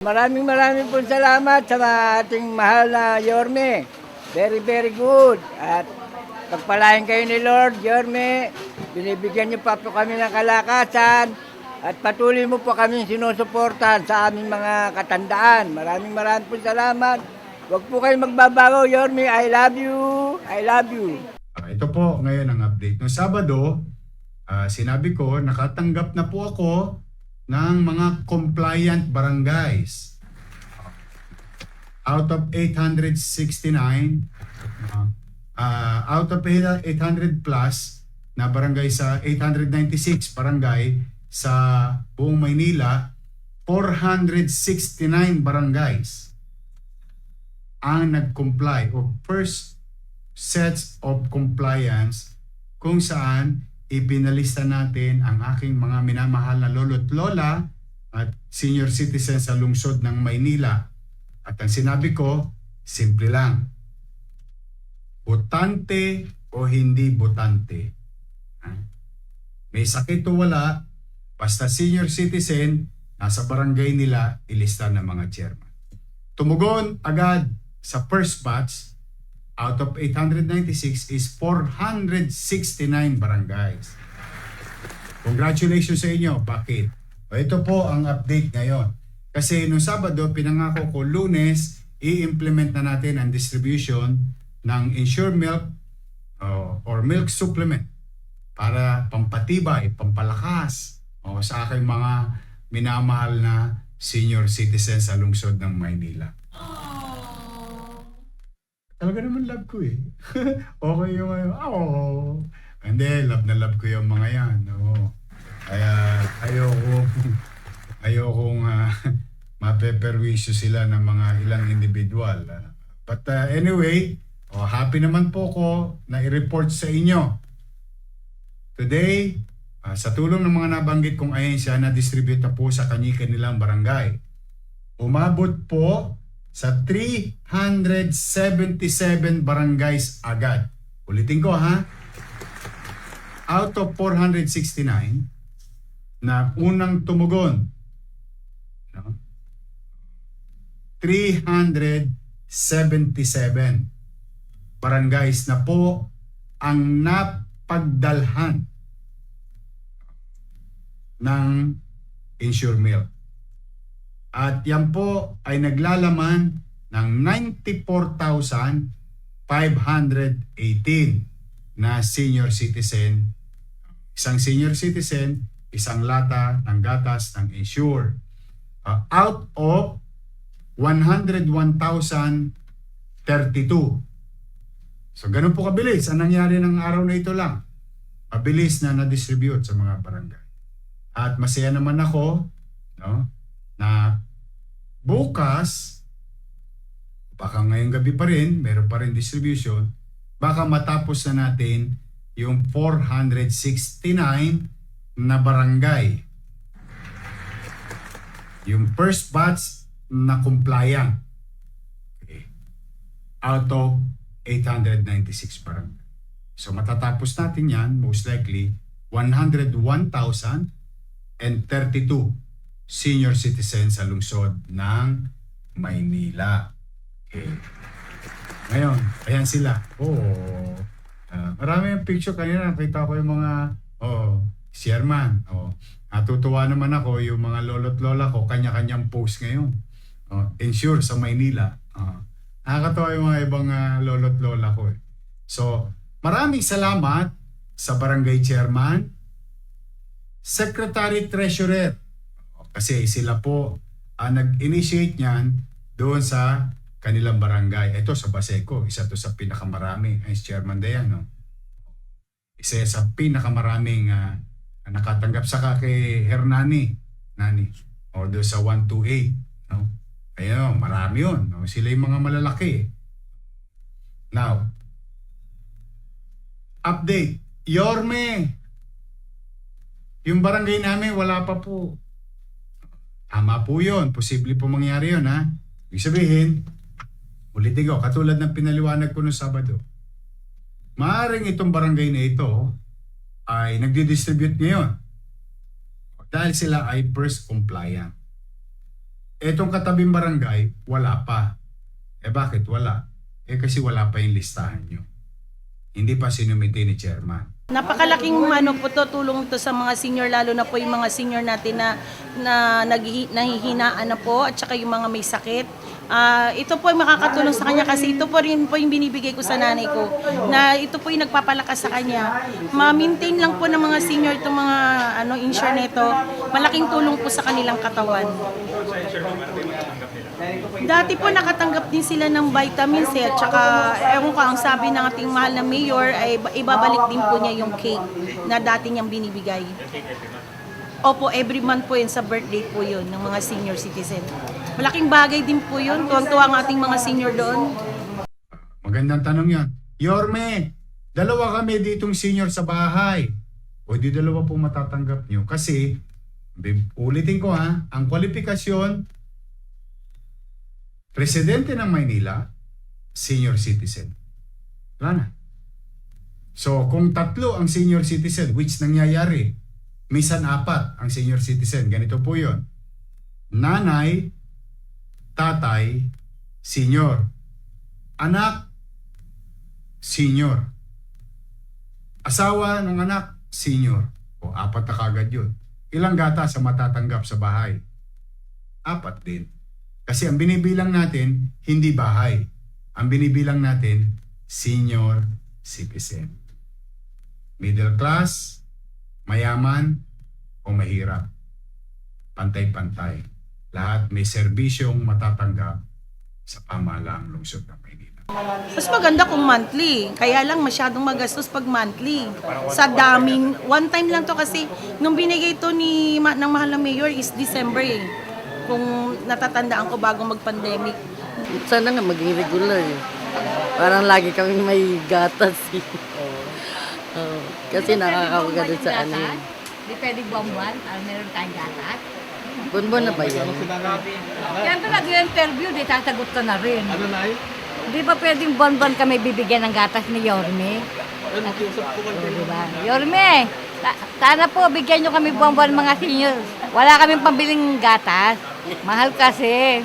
Maraming maraming po salamat sa ating mahal na Yorme. Very, very good. At pagpalain kayo ni Lord, Yorme. Binibigyan niyo pa po kami ng kalakasan. At patuloy mo po kami sinusuportahan sa aming mga katandaan. Maraming maraming po salamat. Huwag po kayong magbabago, Yorme. I love you. I love you. Ah, ito po ngayon ang update. Noong Sabado, ah, sinabi ko, nakatanggap na po ako ng mga compliant barangays. Out of 869, ah, ah, out of 800 plus na barangay sa 896 barangay sa buong Maynila, 469 barangays ang nag-comply o first sets of compliance kung saan ipinalista natin ang aking mga minamahal na lolo't lola at senior citizens sa lungsod ng Maynila. At ang sinabi ko, simple lang. Botante o hindi botante. May sakit o wala, basta senior citizen, nasa barangay nila, ilista ng mga chairman. Tumugon agad sa first batch out of 896 is 469 barangays. Congratulations sa inyo. Bakit? O ito po ang update ngayon. Kasi nung Sabado, pinangako ko lunes, i-implement na natin ang distribution ng Ensure Milk o- or milk supplement para pampatibay, pampalakas o sa aking mga minamahal na senior citizens sa lungsod ng Maynila. Talaga naman love ko eh. okay yung ano, oh. Hindi, love na love ko yung mga yan. Oo. Kaya ayoko, ayokong uh, mapeperwisyo sila ng mga ilang individual. ah. But uh, anyway, oh, happy naman po ko na i-report sa inyo. Today, ah, sa tulong ng mga nabanggit kong ahensya na distribute na po sa kani-kanilang barangay, umabot po sa 377 barangays agad. Ulitin ko ha. Out of 469 na unang tumugon. No? 377 barangays na po ang napagdalhan ng Insure Milk. At yan po ay naglalaman ng 94,518 na senior citizen. Isang senior citizen, isang lata ng gatas ng insure. Uh, out of 101,032. So ganun po kabilis. Ang nangyari ng araw na ito lang. Mabilis na na-distribute sa mga barangay. At masaya naman ako, no? Na bukas, baka ngayong gabi pa rin, meron pa rin distribution, baka matapos na natin yung 469 na barangay. Yung first batch na compliant. Okay. Out of 896 barangay. So matatapos natin yan, most likely, 101,032 senior citizens sa lungsod ng Maynila. Okay. Ngayon, ayan sila. Oo. Ah, marami yung picture kanina. Nakita ko yung mga, oh, chairman. Oh. Natutuwa naman ako yung mga lolo't lola ko, kanya-kanyang post ngayon. Oh, ensure sa Maynila. Oh. Nakakatawa yung mga ibang ah, lolo't lola ko. Eh. So, maraming salamat sa barangay chairman, secretary treasurer, kasi sila po ang nag-initiate niyan doon sa kanilang barangay. Ito sa Baseco, isa to sa pinakamarami. Ay, Chairman Dayan, no? Isa sa pinakamaraming ah, nakatanggap sa kay Hernani, Nani, o doon sa 128, no? Ayun, marami yun. No? Sila yung mga malalaki. Now, update. Yorme, yung barangay namin wala pa po. Tama po yun. Posible po mangyari yun, ha? Ibig sabihin, ulitin ko, katulad ng pinaliwanag ko noong Sabado. Maaring itong barangay na ito ay nagdi-distribute ngayon. Dahil sila ay first compliant. Etong katabing barangay, wala pa. Eh bakit wala? Eh kasi wala pa yung listahan nyo. Hindi pa sinumiti ni chairman. Napakalaking ano po to, tulong to sa mga senior, lalo na po yung mga senior natin na, na naghi- nahihinaan na po at saka yung mga may sakit. Ah, ito po ay makakatulong sa kanya kasi ito po rin po yung binibigay ko sa nanay ko na ito po yung nagpapalakas sa kanya. Ma-maintain lang po ng mga senior itong mga ano, insure nito. Malaking tulong po sa kanilang katawan. Dati po nakatanggap din sila ng vitamins eh, at saka ewan ko ang sabi ng ating mahal na mayor ay ba- ibabalik din po niya yung cake na dati niyang binibigay. Opo, every month po yun sa birthday po yun ng mga senior citizen. Malaking bagay din po yun. Tuwang-tuwa ang ating mga senior doon. Magandang tanong yan. Yorme, dalawa kami ditong senior sa bahay. O di dalawa po matatanggap nyo. Kasi, ulitin ko ha, ang kwalifikasyon, presidente ng Maynila, senior citizen. Wala na. So, kung tatlo ang senior citizen, which nangyayari, minsan apat ang senior citizen, ganito po yon Nanay, tatay, senior. Anak, senior. Asawa ng anak, senior. O apat na kagad yun. Ilang gata sa matatanggap sa bahay? Apat din. Kasi ang binibilang natin, hindi bahay. Ang binibilang natin, senior citizen. Middle class, mayaman, o mahirap. Pantay-pantay. Lahat may serbisyong matatanggap sa pamahalaang lungsod ng Maynila. Mas maganda kung monthly. Kaya lang masyadong magastos pag monthly. Sa daming, one time lang to kasi nung binigay to ni ng mahal na mayor is December eh. Kung natatandaan ko bago mag-pandemic. Sana nga maging regular eh. Parang lagi kami may gatas eh. Oo. kasi nakakawagado sa ano. eh. Di pwede buwan-buwan para meron tayong gatas. Bunbun na ba yan? Yan talaga yung interview, di sasagot ka na rin. Ano na Di ba pwedeng buwan-buwan kami bibigyan ng gatas ni Yorme? Ano, oh, di ba? Yorme, ta- sana po bigyan nyo kami buwan-buwan mga senior. Wala kaming pambiling gatas. Mahal kasi.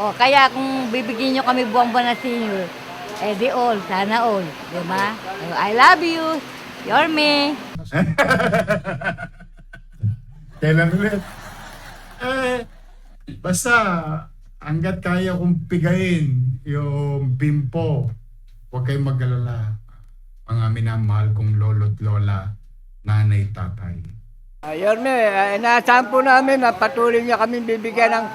O, kaya kung bibigyan nyo kami buwan-buwan na senior, eh di all, sana all. Di ba? I love you, Yorme. Kailan ulit? Eh, basta hanggat kaya kong pigain yung bimpo, huwag kayong mag-alala. Mga minamahal kong lolo't lola, nanay, tatay. Uh, Yorme, uh, inaasahan po namin na patuloy niya kami bibigyan ng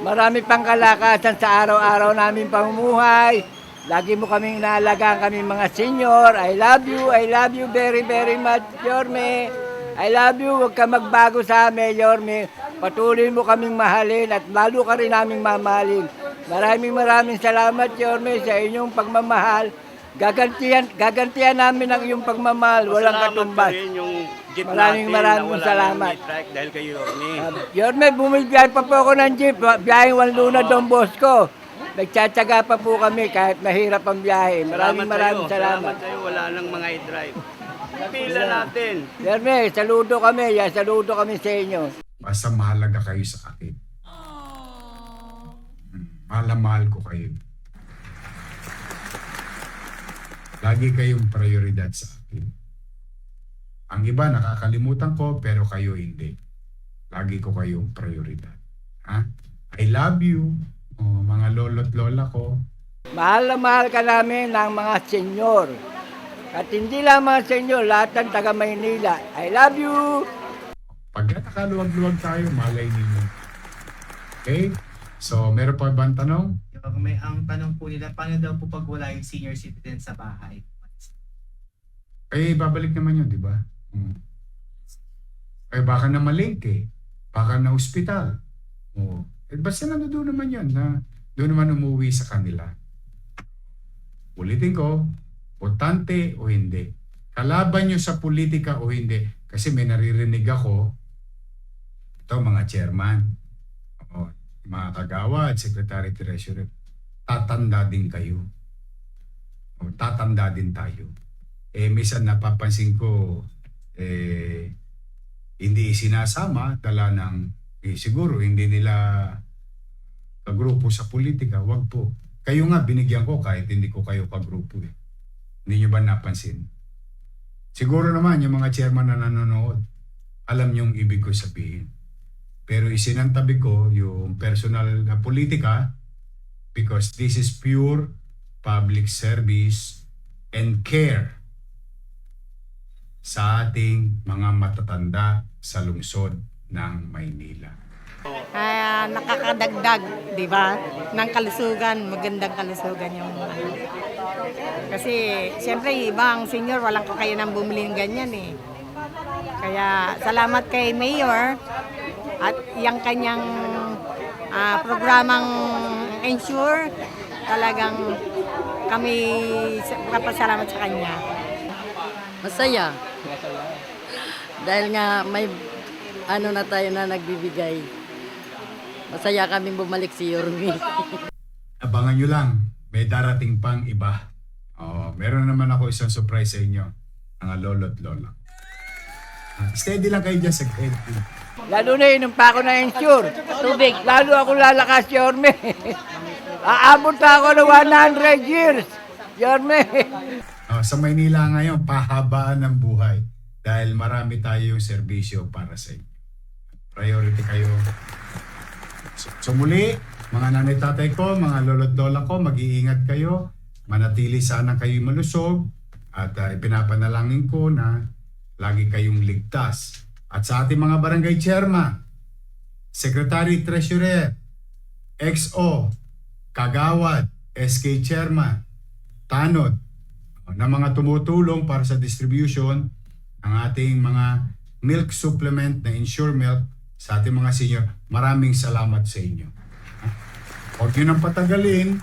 marami pang kalakasan sa araw-araw namin pamumuhay. Lagi mo kaming inaalagaan kami mga senior. I love you, I love you very very much, Yorme. I love you, huwag ka magbago sa amin, Yorme. Patuloy mo kaming mahalin at lalo ka rin naming mamahalin. Maraming maraming salamat, Yorme, sa inyong pagmamahal. Gagantihan, gagantihan namin ang iyong pagmamahal, walang katumbas. pa rin yung jeep Maraming natin maraming na wala salamat. nang strike dahil kay Yorme. Yorme, bumibiyay pa po ako ng jeep. Biyaheng Wanluna, Don Bosco. Nagtsatsaga pa po kami kahit mahirap ang biyahe. Maraming maraming sa'yo. salamat. sa'yo, wala nang mga i-drive. Pila natin. Yorme, saludo kami. Ya, saludo kami sa inyo. Basta mahalaga kayo sa akin. Hmm, Mahal na mahal ko kayo. Lagi kayong prioridad sa akin. Ang iba nakakalimutan ko pero kayo hindi. Lagi ko kayong prioridad. Ha? I love you, oh, mga lolo't lola ko. Mahal na mahal ka namin ng mga senyor. At hindi lang mga senyor, lahat ng taga Maynila. I love you! Pag nakaluwag-luwag tayo, malay ninyo. Okay? So, meron pa bang tanong? May ang tanong po nila, paano daw po pag wala yung senior citizen sa bahay? Eh, babalik naman yun, di ba? Hmm. Eh, baka na malingke. Baka na ospital. Oo. Eh, basta na doon naman yun, na doon naman umuwi sa kanila. Ulitin ko, botante o hindi. Kalaban nyo sa politika o hindi. Kasi may naririnig ako, ito mga chairman, o, mga kagawad, secretary treasurer, tatanda din kayo. O, tatanda din tayo eh minsan napapansin ko eh hindi sinasama dala ng eh, siguro hindi nila kagrupo sa politika, wag po. Kayo nga, binigyan ko kahit hindi ko kayo kagrupo eh. Hindi nyo ba napansin? Siguro naman yung mga chairman na nanonood, alam yung ibig ko sabihin. Pero isinantabi ko yung personal na politika because this is pure public service and care sa ating mga matatanda sa lungsod ng Maynila. Ah, nakakadagdag, di ba? Ng kalusugan, magandang kalusugan yung ano. Kasi, siyempre, ibang senior, walang kakayanan bumili ng ganyan eh. Kaya, salamat kay Mayor at yung kanyang ah, programang ensure, talagang kami kapasalamat sa kanya. Masaya. Dahil nga may ano na tayo na nagbibigay. Masaya kami bumalik si Yormi. Abangan nyo lang, may darating pang iba. Oh, meron naman ako isang surprise sa inyo, mga lolo't lola. Steady lang kayo dyan sa grade Lalo na inom pa ako na insure. Tubig. Lalo ako lalakas, Yorme. Aabot pa ako ng 100 years. Yorme. Oh, sa Maynila ngayon, pahabaan ng buhay dahil marami tayong serbisyo para sa inyo. Priority kayo. So, so muli, mga nanay tatay ko, mga lolo't lola ko, mag-iingat kayo. Manatili sana kayo malusog at uh, ipinapanalangin ko na lagi kayong ligtas. At sa ating mga barangay chairman, secretary treasurer, XO, kagawad, SK chairman, tanod, na mga tumutulong para sa distribution ng ating mga milk supplement na Insure Milk sa ating mga senior. Maraming salamat sa inyo. Huwag nyo nang patagalin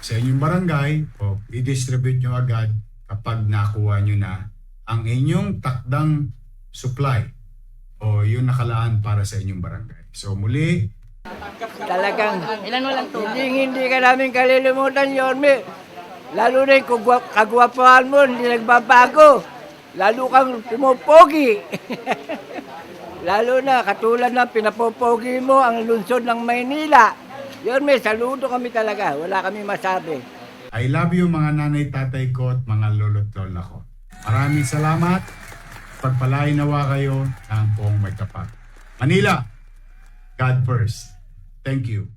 sa inyong barangay o i-distribute nyo agad kapag nakuha nyo na ang inyong takdang supply o yung nakalaan para sa inyong barangay. So muli, Talagang hindi, hindi ka namin kalilimutan, Yorme. Lalo na yung kagwa- kagwapuhan mo, hindi nagbabago. Lalo kang pumupogi. Lalo na, katulad na pinapopogi mo ang lungsod ng Maynila. Yorme, saludo kami talaga. Wala kami masabi. I love you mga nanay, tatay ko at mga lolo't lola ko. Maraming salamat. Pagpalain nawa kayo ng buong may. Manila, God first. Thank you.